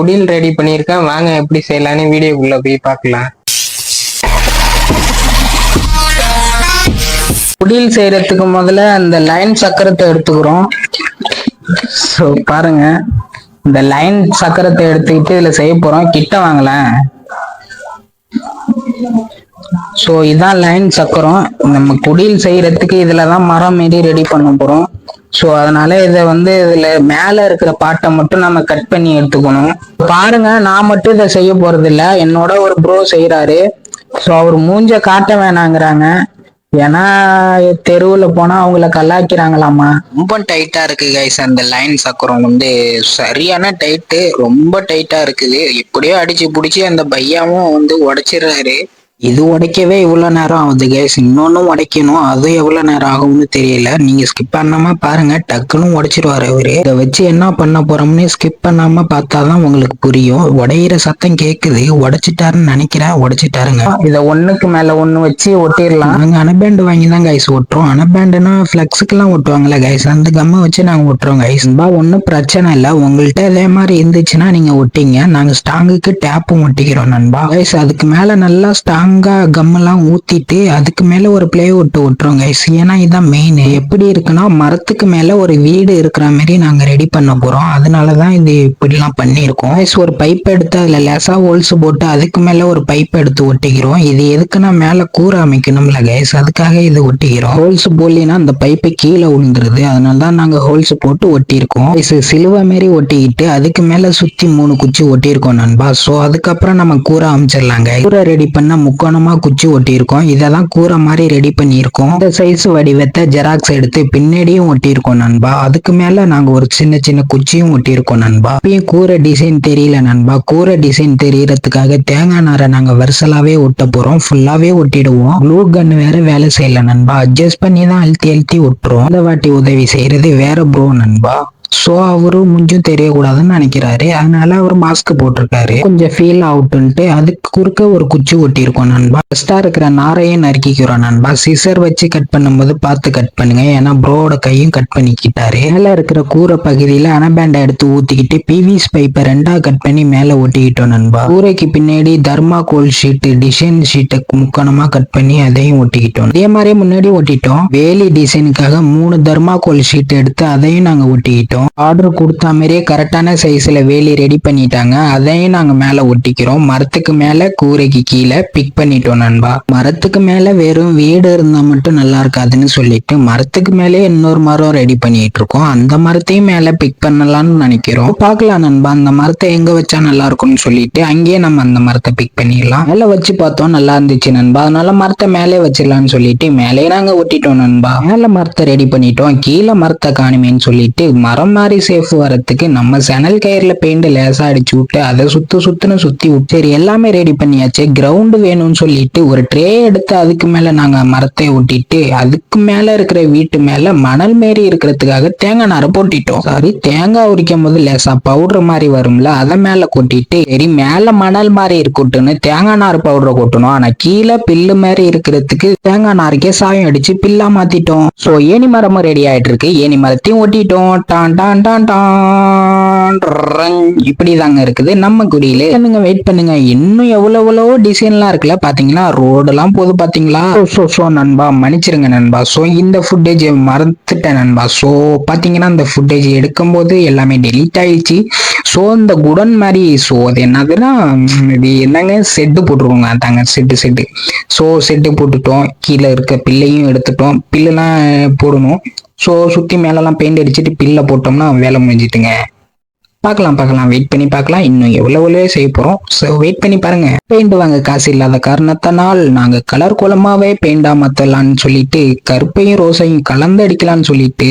குடில் ரெடி பண்ணியிருக்கேன். வாங்க எப்படி செய்யலாம்னு வீடியோக்குள்ள போய் பார்க்கலாம். குடில் செய்யறதுக்கு முதல்ல அந்த லைன் சக்கரத்தை எடுத்துக்கிறோம். ஸோ பாருங்க. இந்த லைன் சக்கரத்தை எடுத்துக்கிட்டு இதுல செய்ய போறோம். கிட்ட வாங்கலாம். ஸோ இதான் லைன் சக்கரம். நம்ம குடில் செய்யறதுக்கு இதில் தான் மரம் மாரி ரெடி பண்ண போறோம். ஸோ அதனால இதை வந்து இதுல மேல இருக்கிற பாட்டை மட்டும் நம்ம கட் பண்ணி எடுத்துக்கணும். பாருங்க நான் மட்டும் இதை செய்ய போறது இல்ல என்னோட ஒரு ப்ரோ செய்யறாரு ஸோ அவர் மூஞ்ச காட்ட வேணாங்கிறாங்க. ஏன்னா தெருவில் போனா அவங்கள கலாய்க்கிறாங்களாமா? ரொம்ப டைட்டா இருக்கு கைஸ் அந்த லைன் சக்கரம் வந்து சரியான டைட்டு ரொம்ப டைட்டா இருக்குது. எப்படியோ அடிச்சு பிடிச்சி அந்த பையாவும் வந்து உடைச்சிடுறாரு. இது உடைக்கவே இவ்வளவு நேரம் ஆகுது கைஸ் இன்னொன்னும் உடைக்கணும். அது எவ்வளவு நேரம் ஆகும்னு தெரியல. நீங்க ஸ்கிப் பண்ணாம பாருங்க. டக்குன்னு உடைச்சிருவாரு அவரு. இதை வச்சு என்ன பண்ண போறோம்னு ஸ்கிப் பண்ணாம பார்த்தாதான் உங்களுக்கு புரியும். உடையிற சத்தம் கேக்குது. உடைச்சிட்டாருன்னு நினைக்கிறேன். உடைச்சிட்டாருங்க. இதை ஒண்ணுக்கு மேல ஒண்ணு வச்சு ஒட்டிடலாம். நாங்க அனபேண்ட் வாங்கி தான் கைஸ் ஒட்டுறோம். அனபேண்டுனா ஃபிளக்ஸுக்கெல்லாம் ஒட்டுவாங்கல்ல கைஸ் அந்த கம்மை வச்சு நாங்க ஒட்டுறோம் கைஸ் பா ஒன்றும் பிரச்சனை இல்லை. உங்கள்கிட்ட இதே மாதிரி இருந்துச்சுன்னா நீங்க ஒட்டிங்க. நாங்க ஸ்டாங்குக்கு டேப்பும் ஒட்டிக்கிறோம் நண்பா. கைஸ் அதுக்கு மேல நல்லா ஸ்டாங்கா கம்மெல்லாம் ஊற்றிட்டு அதுக்கு மேலே ஒரு பிளே ஒட்டு ஒட்டுறோம் கைஸ் ஏன்னா இதுதான் மெயின் எப்படி இருக்குன்னா மரத்துக்கு மேலே ஒரு வீடு இருக்கிற மாதிரி நாங்கள் ரெடி பண்ண போகிறோம் அதனால தான் இது இப்படிலாம் பண்ணியிருக்கோம். கைஸ் ஒரு பைப் எடுத்து அதில் லேசாக ஹோல்ஸ் போட்டு அதுக்கு மேலே ஒரு பைப் எடுத்து ஒட்டிக்கிறோம். இது எதுக்குன்னா மேலே கூரை அமைக்கணும்ல கைஸ் அதுக்காக இது ஒட்டிக்கிறோம். ஹோல்ஸ் போடலின்னா அந்த பைப்பு கீழே விழுந்துருது. அதனால தான் நாங்கள் ஹோல்ஸ் போட்டு ஒட்டியிருக்கோம். கைஸ் சிலுவை மாரி ஒட்டிக்கிட்டு அதுக்கு மேலே சுற்றி மூணு குச்சி ஒட்டியிருக்கோம் நண்பா. ஸோ அதுக்கப்புறம் நம்ம கூரை அமைச்சிடலாங்க கூரை ரெடி பண்ண முக்கோணமாக குச்சி ஒட்டியிருக்கோம். இதை தான் கூரை மாதிரி ரெடி பண்ணியிருக்கோம். இந்த சைஸ் வடிவத்தை ஜெராக்ஸ் எடுத்து பின்னாடியும் ஒட்டியிருக்கோம் நண்பா. அதுக்கு மேலே நாங்கள் ஒரு சின்ன சின்ன குச்சியும் ஒட்டியிருக்கோம் நண்பா. இப்பயும் கூரை டிசைன் தெரியல நண்பா. கூரை டிசைன் தெரியறதுக்காக தேங்காய் நாரை நாங்கள் வரிசலாகவே ஒட்ட போகிறோம் ஃபுல்லாகவே ஒட்டிடுவோம். ப்ளூ கன் வேற வேலை செய்யல நண்பா. அட்ஜஸ்ட் பண்ணி தான் அழுத்தி அழுத்தி ஒட்டுறோம். இந்த வாட்டி உதவி செய்கிறது வேற ப்ரோ நண்பா. சோ அவரு முஞ்சும் தெரியக்கூடாதுன்னு நினைக்கிறாரு. அதனால அவர் மாஸ்க் போட்டிருக்காரு. கொஞ்சம் ஃபீல் அவுட்டுன்ட்டு அதுக்கு குறுக்க ஒரு குச்சி ஒட்டியிருக்கோம் நண்பா. ஃபர்ஸ்டா இருக்கிற நாரையும் நறுக்கிக்கிறோம் நண்பா. சிசர் வச்சு கட் பண்ணும்போது பார்த்து கட் பண்ணுங்க. ஏன்னா ப்ரோட கையும் கட் பண்ணிக்கிட்டாரு. மேல இருக்கிற கூரை பகுதியில அனபேண்டை எடுத்து ஊத்திக்கிட்டு பிவிஸ் பைப்பை ரெண்டா கட் பண்ணி மேல ஒட்டிக்கிட்டோம் நண்பா. கூரைக்கு பின்னாடி தர்மாகோல் ஷீட்டு டிசைன் ஷீட்டை முக்கோணமா கட் பண்ணி அதையும் ஒட்டிக்கிட்டோம். அதே மாதிரியே முன்னாடி ஒட்டிட்டோம். வேலி டிசைனுக்காக மூணு தர்மாகோல் ஷீட் எடுத்து அதையும் நாங்க ஒட்டிக்கிட்டோம். ஆர்டர் கொடுத்த மாதிரியே கரெக்டான சைஸ்ல வேலி ரெடி பண்ணிட்டாங்க. அதையும் நாங்க மேல ஒட்டிக்கிறோம். மரத்துக்கு மேல கூரைக்கு கீழே பிக் பண்ணிட்டோம் நண்பா. மரத்துக்கு மேல வெறும் வீடு இருந்தா மட்டும் நல்லா இருக்காதுன்னு சொல்லிட்டு மரத்துக்கு மேலே இன்னொரு மரம் ரெடி பண்ணிட்டு இருக்கோம். அந்த மரத்தையும் மேல பிக் பண்ணலாம்னு நினைக்கிறோம். பார்க்கலாம் நண்பா அந்த மரத்தை எங்க வச்சா நல்லா இருக்கும்னு சொல்லிட்டு அங்கேயே நம்ம அந்த மரத்தை பிக் பண்ணிடலாம். மேல வச்சு பார்த்தோம் நல்லா இருந்துச்சு நண்பா. அதனால மரத்தை மேலே வச்சிடலாம்னு சொல்லிட்டு மேலே நாங்க ஒட்டிட்டோம் நண்பா. மேல மரத்தை ரெடி பண்ணிட்டோம். கீழே மரத்தை காணுமேன்னு சொல்லிட்டு மரம் மாதிரி சேஃப் வரத்துக்கு நம்ம சணல் கயிறில் பெயிண்ட் லேசாக அடிச்சு விட்டு அதை சுற்று சுற்றுன்னு சுற்றி விட்டு சரி எல்லாமே ரெடி பண்ணியாச்சு. கிரவுண்டு வேணும்னு சொல்லிட்டு ஒரு ட்ரே எடுத்து அதுக்கு மேலே நாங்கள் மரத்தை ஒட்டிட்டு அதுக்கு மேலே இருக்கிற வீட்டு மேலே மணல் மாரி இருக்கிறதுக்காக தேங்காய் நாரை போட்டிட்டோம். சாரி தேங்காய் உரிக்கும் போது லேசா பவுடர் மாதிரி வரும்ல அதை மேலே கொட்டிட்டு சரி மேலே மணல் மாதிரி இருக்கட்டும்னு தேங்காய் நார் பவுடரை கொட்டணும். ஆனால் கீழே பில்லு மாதிரி இருக்கிறதுக்கு தேங்காய் நாருக்கே சாயம் அடிச்சு பில்லா மாத்திட்டோம். ஸோ ஏனி மரமும் ரெடி ஆயிட்டு இருக்கு. ஏனி மரத்தையும் ஒட்டிட்டோம் டான் டான் டான் டான் ரன். இப்படிதாங்க இருக்குது. நம்ம குடியில என்னங்க வெயிட் பண்ணுங்க. இன்னும் எவ்வளோ எவ்வளோ டிசைன்லாம் இருக்குல்ல பாத்தீங்களா? ரோடெல்லாம் போது பாத்தீங்களா? ஸோ ஸோ நண்பா மன்னிச்சிருங்க நண்பா. ஸோ இந்த ஃபுட்டேஜ் மறந்துட்டேன் நண்பா. ஸோ பாத்தீங்கன்னா இந்த ஃபுட்டேஜ் எடுக்கும்போது எல்லாமே டெலீட் ஆயிடுச்சு. ஸோ இந்த குடன் மாதிரி ஸோ அது என்னதுன்னா இது என்னங்க? செட்டு போட்டுருவோங்க தாங்க செட்டு செட்டு ஸோ செட்டு போட்டுட்டோம். கீழே இருக்க பில்லையும் எடுத்துட்டோம். பில்லுலாம் போடணும். ஸோ சுற்றி மேலெல்லாம் பெயிண்ட் அடிச்சுட்டு பில்லை போட்டோம்னா வேலை முடிஞ்சிட்டுங்க. பார்க்கலாம் பார்க்கலாம். வெயிட் பண்ணி பார்க்கலாம். இன்னும் எவ்வளோ செய்ய போகிறோம் ஸோ வெயிட் பண்ணி பாருங்க. பெயிண்ட் வாங்க காசு இல்லாத காரணத்தினால் நாங்கள் கலர் குளமாவே பெயிண்டாக மாற்றலான்னு சொல்லிட்டு கருப்பையும் ரோஸையும் கலந்து அடிக்கலான்னு சொல்லிட்டு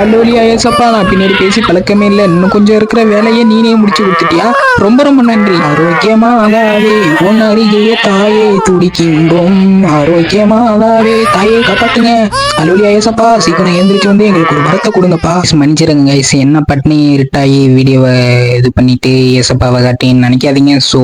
அல்லோலியா ஏசப்பா நான் பின்னாடி பேசி பழக்கமே இல்லை. இன்னும் கொஞ்சம் இருக்கிற வேலையை நீனே முடிச்சு கொடுத்துட்டியா? ரொம்ப ரொம்ப நன்றி. ஆரோக்கியமாகவே உன் அருகே தாயே துடிக்கின்றோம். ஆரோக்கியமாகவே தாயை காப்பாத்துங்க. அல்லோலியா ஏசப்பா சீக்கிரம் எந்திரிச்சு வந்து எங்களுக்கு ஒரு வரத்தை கொடுங்கப்பா. மன்னிச்சிருங்க கைஸ் என்ன பட்னி இருட்டாயி வீடியோவை இது பண்ணிட்டு ஏசப்பாவை காட்டின்னு நினைக்காதீங்க. ஸோ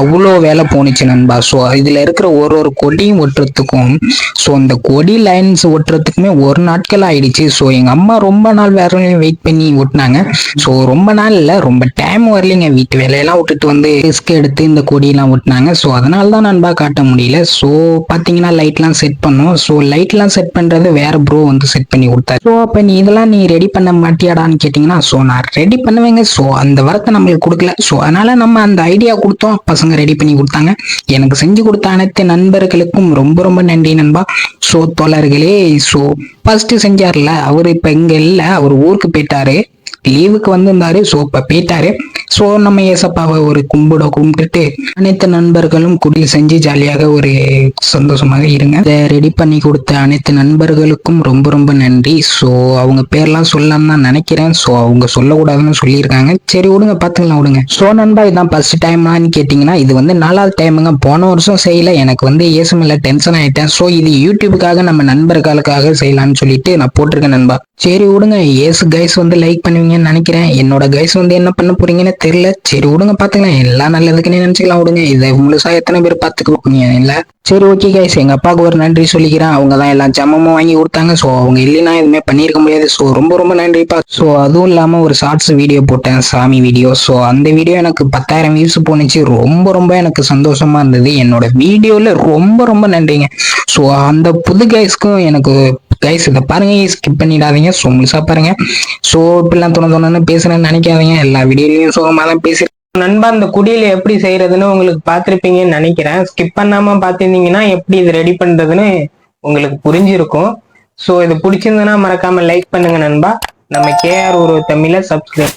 அவ்வளோ வேலை போணுச்சு நண்பா. ஸோ இதில் இருக்கிற ஒரு ஒரு கொடியும் ஒட்டுறதுக்கும் ஸோ அந்த கொடி லைன்ஸ் ஒட்டுறதுக்குமே ஒரு நாட்கள் ஆயிடுச்சு. ஸோ எங்கள் அம்மா ரொம்ப நாள் வேற வெயிட் பண்ணி ஒட்டினாங்க ஸோ ரொம்ப நாள் இல்லை ரொம்ப டைம் வரலைங்க. வீட்டு வேலையெல்லாம் விட்டுட்டு வந்து ரிஸ்க் எடுத்து இந்த கொடியெல்லாம் ஓட்டினாங்க. ஸோ அதனால தான் நண்பா காட்ட முடியல. ஸோ பார்த்தீங்கன்னா லைட்லாம் செட் பண்ணோம். ஸோ லைட்லாம் செட் பண்ணுறது வேற ப்ரோ வந்து செட் பண்ணி கொடுத்தாரு. ஸோ அப்போ நீ இதெல்லாம் நீ ரெடி பண்ண மாட்டியாடான்னு கேட்டிங்கன்னா ஸோ நான் ரெடி பண்ணுவேங்க. ஸோ அந்த வரத்தை நம்மளுக்கு கொடுக்கல. ஸோ அதனால நம்ம அந்த ஐடியா கொடுத்தோம். பசங்க ரெடி பண்ணி கொடுத்தாங்க. எனக்கு செஞ்சு கொடுத்த அனைத்து நண்பர்களுக்கும் ரொம்ப ரொம்ப நன்றி நண்பா. ஸோ தோழர்களே ஸோ ஃபர்ஸ்ட் செஞ்சார்ல அவர் இப்போ இங்க இல்லை அவர் ஊருக்கு போயிட்டாரு. லீவுக்கு வந்திருந்தாரு. ஸோ இப்போ போயிட்டாரு. ஸோ நம்ம ஏசப்பாவை ஒரு கும்பிட கும்பிட்டுட்டு அனைத்து நண்பர்களும் குடில் செஞ்சு ஜாலியாக ஒரு சந்தோஷமாக இருங்க. இதை ரெடி பண்ணி கொடுத்த அனைத்து நண்பர்களுக்கும் ரொம்ப ரொம்ப நன்றி. ஸோ அவங்க பேர்லாம் சொல்லலாம் தான் நினைக்கிறேன். ஸோ அவங்க சொல்லக்கூடாதுன்னு சொல்லியிருக்காங்க. சரி விடுங்க பார்த்துக்கலாம் விடுங்க. ஸோ நண்பா இதான் ஃபர்ஸ்ட் டைம்லான்னு கேட்டிங்கன்னா இது வந்து நாலாவது டைமுங்க போன வருஷம் செய்யல. எனக்கு வந்து ஏசமில்ல டென்ஷன் ஆயிட்டேன். ஸோ இது யூடியூபுக்காக நம்ம நண்பர்களுக்காக செய்யலாம்னு சொல்லிட்டு நான் போட்டிருக்கேன் நண்பா. சரி விடுங்க. ஏசு கைஸ் வந்து லைக் பண்ணுவீங்கன்னு நினைக்கிறேன். என்னோட கைஸ் வந்து என்ன பண்ண போறீங்கன்னு தெரியல. சரி விடுங்க பாத்துக்கலாம். எல்லாம் நல்லதுக்குன்னு நினைச்சுக்கலாம் விடுங்க. இதை முழுசா எத்தனை பேர் பாத்துக்க இல்ல? சரி ஓகே கைஸ் எங்க அப்பாவுக்கு ஒரு நன்றி சொல்லிக்கிறேன். அவங்க தான் எல்லாம் ஜமமும் வாங்கி கொடுத்தாங்க. ஸோ அவங்க இல்லைன்னா எதுவுமே பண்ணியிருக்க முடியாது. ஸோ ரொம்ப ரொம்ப நன்றிப்பா. ஸோ அதுவும் இல்லாம ஒரு ஷார்ட்ஸ் வீடியோ போட்டேன். சாமி வீடியோ ஸோ அந்த வீடியோ எனக்கு பத்தாயிரம் வியூஸ் போணுச்சு. ரொம்ப ரொம்ப எனக்கு சந்தோஷமா இருந்தது. என்னோட வீடியோல ரொம்ப ரொம்ப நன்றிங்க. ஸோ அந்த புது கைஸ்க்கும் எனக்கு கைஸ் இதை பாருங்க ஸ்கிப் பண்ணிடாதீங்க. ஸோ முழுசா பாருங்க. ஸோ இப்படிலாம் தோண தோணுன்னு பேசுறேன்னு நினைக்காதீங்க. எல்லா வீடியோலையும் சுகமாக தான் பேசுறேன் நண்பா அந்த குடியில எப்படி செய்யறதுன்னு உங்களுக்கு பார்த்துருப்பீங்கன்னு நினைக்கிறேன். ஸ்கிப் பண்ணாம பார்த்திருந்தீங்கன்னா எப்படி இது ரெடி பண்றதுன்னு உங்களுக்கு புரிஞ்சிருக்கும். ஸோ இது பிடிச்சிருந்ததுன்னா மறக்காம லைக் பண்ணுங்க நண்பா. நம்ம கேஆர் ஒரு தமிழை சப்ஸ்கிரைப் பண்ண